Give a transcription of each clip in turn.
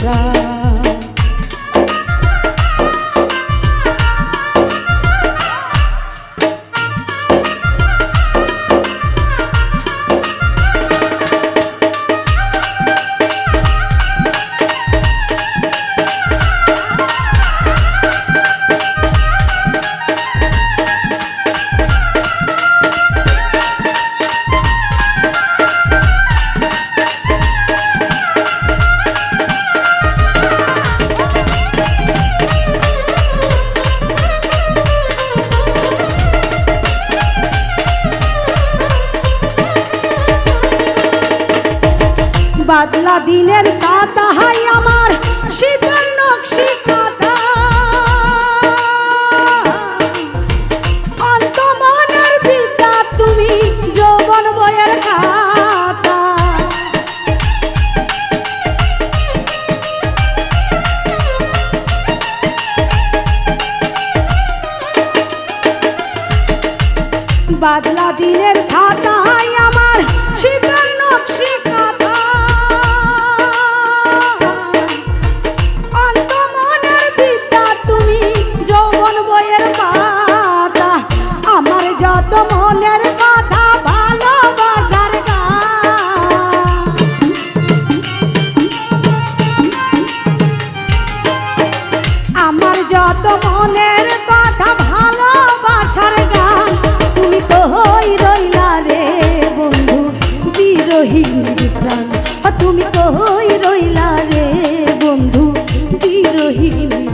প্রাণ বাদলা দিনের সাতা হাই আমার শীতল নকশি তুমি খাতা। বাদলা দিনের ছাতায় বিরোহীর প্রাণ। তুমি কই রইলা রে বন্ধু? বিরোহীর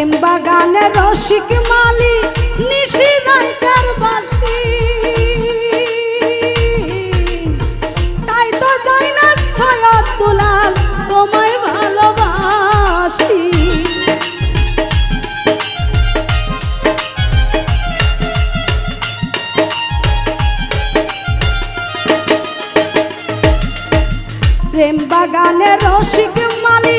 গানে রসিক মালি, নিশি রাইতার বাসি। তাই তো যাই না ছয়ত দুলাল তোমায় ভালোবাসি। প্রেম বাগানে রসিক মালি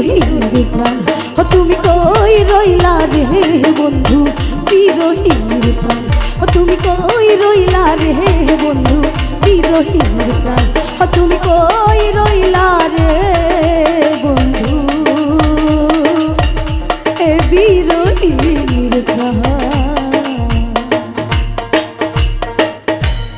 বিরোহী ও তুমি কই রইলা রে বন্ধু? বিরোহী প্রাণ। ও তুমি কই রইলা রে বন্ধু? বিরোহী প্রাণ। ও তুমি কই রইলা রে